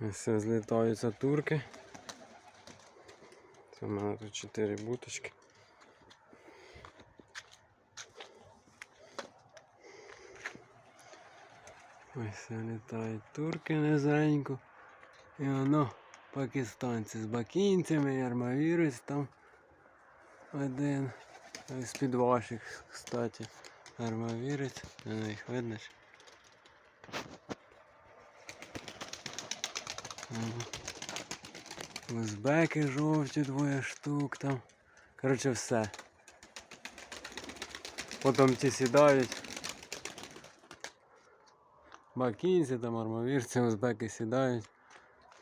Все, злітаються турки. Це в мене тут 4 буточки. Ось літають турки низенько. І воно пакистанці з бакінцями, ярмавірець там один. Ось під ваших, кстати, армавірець. Ну, їх видно. Узбеки жовті двоє штук там. Коротше все. Потім ті сідають. Бакінці, там армавірці, узбеки сідають.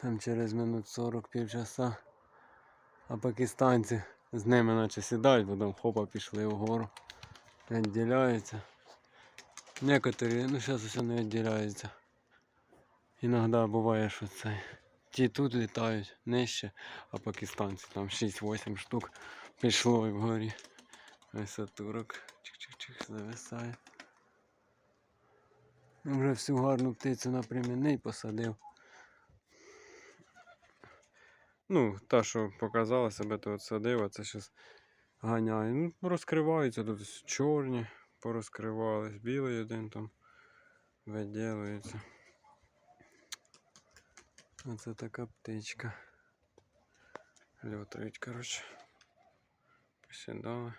Там через минут 40 півчаса. А пакистанці з ними наче сідають, потім хопа пішли вгору. Відділяються. Некоторі, ну зараз усе не відділяються. Іноді буває, що це. Ті тут літають нижче, а пакистанці там 6-8 штук пішло і вгорі. Ось от турок. Чих-чих-чих зависає. Ну, Вже всю гарну птицю на племінний посадив. Ну, та, що показала себе, то от садив, а це зараз ганяє. Ну, розкриваються тут чорні, порозкривались, білий один там виділується. Оце така птичка. Льотрить, коротше. Посідали.